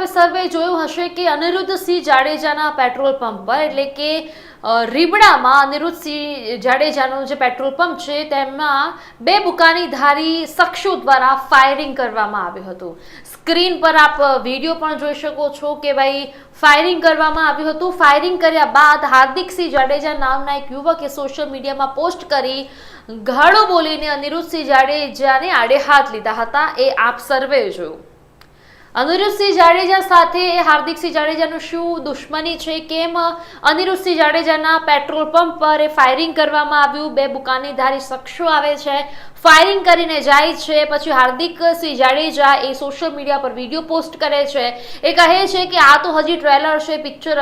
આપે સર્વે જોયું હશે કે અનિરુદ્ધસિંહ જાડેજાના પેટ્રોલ પંપ પર, એટલે કે રીબડામાં રીબડામાં અનિરુદ્ધસિંહ જાડેજાનું જે પેટ્રોલ પંપ છે, તેમાં બે બુકાની ધારી શખ્સો દ્વારા ફાયરિંગ કરવામાં આવ્યું હતું. સ્ક્રીન પર આપ વીડિયો પણ જોઈ શકો છો કે ભાઈ, ફાયરિંગ કરવામાં આવ્યું હતું. ફાયરિંગ કર્યા બાદ હાર્દિકસિંહ જાડેજા નામના એક યુવકે સોશિયલ મીડિયામાં પોસ્ટ કરી ગાળો બોલીને અનિરુદ્ધસિંહ જાડેજાને આડે હાથ લીધા હતા. એ આપ સર્વે જોયું. અનિરુદ્ધસિંહ જાડેજા સાથે હાર્દિકસિંહ જાડેજાનું શું દુશ્મની છે? કેમ? અનિરુદ્ધસિંહ જાડેજાના પેટ્રોલ પંપ પર ફાયરિંગ કરવામાં આવ્યું. બે બુકાનીધારી શખ્સો આવે છે. ફાયરિંગ કરીને જાય છે. પછી હાર્દિક સિંહ જાડેજા એ સોશિયલ મીડિયા પર વીડિયો પોસ્ટ કરે છે. એ કહે છે કે આ તો હજી ટ્રેલર છે પિક્ચર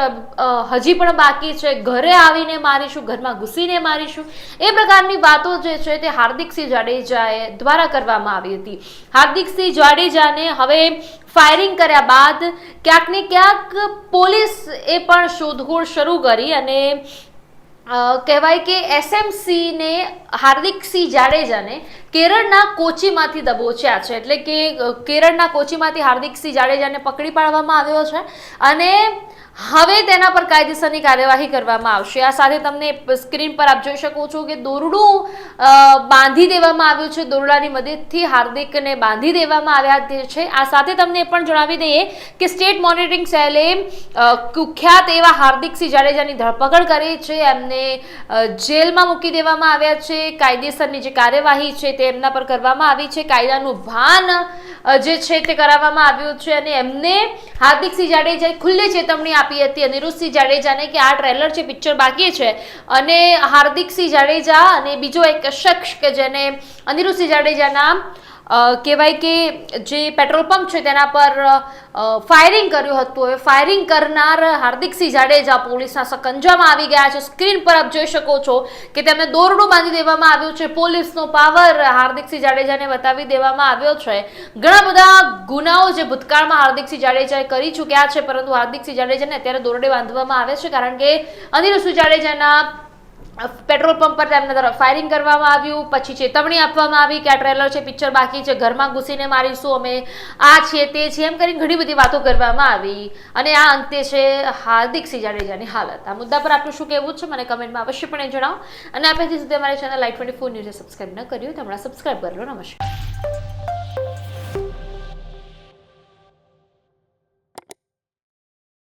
હજી પણ બાકી છે. ઘરે આવીને મારીશું, ઘરમાં ઘૂસીને મારીશું. એ પ્રકારની વાતો જે છે તે હાર્દિક સિંહ જાડેજાએ દ્વારા કરવામાં આવી હતી. હાર્દિક સિંહ જાડેજાને હવે ફાયરિંગ કર્યા બાદ ક્યાંક ને ક્યાંક પોલીસ એ પણ શોધખોળ શરૂ કરી અને કહેવાય કે એસએમસીને હાર્દિકસિંહ જાડેજાને કેરળના કોચીમાંથી દબોચ્યા છે. એટલે કે કેરળના કોચીમાંથી હાર્દિકસિંહ જાડેજાને પકડી પાડવામાં આવ્યો છે અને હવે તેના પર કાયદેસરની કાર્યવાહી કરવામાં આવશે. આ સાથે તમને સ્ક્રીન પર આપ જોઈ શકો છો કે દોરડું બાંધી દેવામાં આવ્યું છે. દોરડાની મદદથી હાર્દિકને બાંધી દેવામાં આવ્યા છે. આ સાથે તમને પણ જણાવી દઈએ કે સ્ટેટ મોનિટરિંગ સેલે કુખ્યાત એવા હાર્દિકસિંહ જાડેજાની ધરપકડ કરી છે. એમને અ, જેલમાં મૂકી દેવામાં આવ્યા છે. કાયદેસરની જે કાર્યવાહી છે તે એમના પર કરવામાં આવી છે. કાયદાનું ભાન જે છે તે કરાવવામાં આવ્યું છે અને એમને હાર્દિકસિંહ જાડેજાએ ખુલ્લી ચેતવણી આપી હતી અનિરુદ્ધસિંહ જાડેજાને કે આ ટ્રેલર છે પિક્ચર બાકી છે અને હાર્દિકસિંહ જાડેજા અને બીજો એક શખ્સ કે જેને અનિરુદ્ધસિંહ જાડેજાના કહેવાય કે જે પેટ્રોલ પંપ છે તેના પર ફાયરિંગ કર્યું હતું. હવે ફાયરિંગ કરનાર હાર્દિકસિંહ જાડેજા પોલીસના સકંજામાં આવી ગયા છે. સ્ક્રીન પર આપ જોઈ શકો છો કે તેમને દોરડું બાંધી દેવામાં આવ્યું છે. પોલીસનો પાવર હાર્દિકસિંહ જાડેજાને બતાવી દેવામાં આવ્યો છે. ઘણા બધા ગુનાઓ જે ભૂતકાળમાં હાર્દિકસિંહ જાડેજાએ કરી ચૂક્યા છે, પરંતુ હાર્દિકસિંહ જાડેજાને અત્યારે દોરડે બાંધવામાં આવે છે, કારણ કે અનિરુસિંહ જાડેજાના પેટ્રોલ પંપ પર તેમના તરફ ફાયરિંગ કરવામાં આવ્યું. પછી ચેતવણી આપવામાં આવી કે આ ટ્રેલર છે પિક્ચર બાકી છે, ઘરમાં ઘૂસીને મારીશું, અમે આ છે તે છે, એમ કરીને ઘણી બધી વાતો કરવામાં આવી. અને આ અંતે છે હાર્દિકસિંહ જાડેજાની હાલત. આ મુદ્દા પર આપનું શું કહેવું છે, મને કમેન્ટમાં અવશ્યપણે જણાવો. અને આપણે હજી સુધી અમારી ચેનલ લાઈટ ટ્વેન્ટી ફોર ન્યૂઝે સબસ્ક્રાઈબ ન કર્યું તો હમણાં સબસ્ક્રાઈબ કરી લો. નમસ્કાર.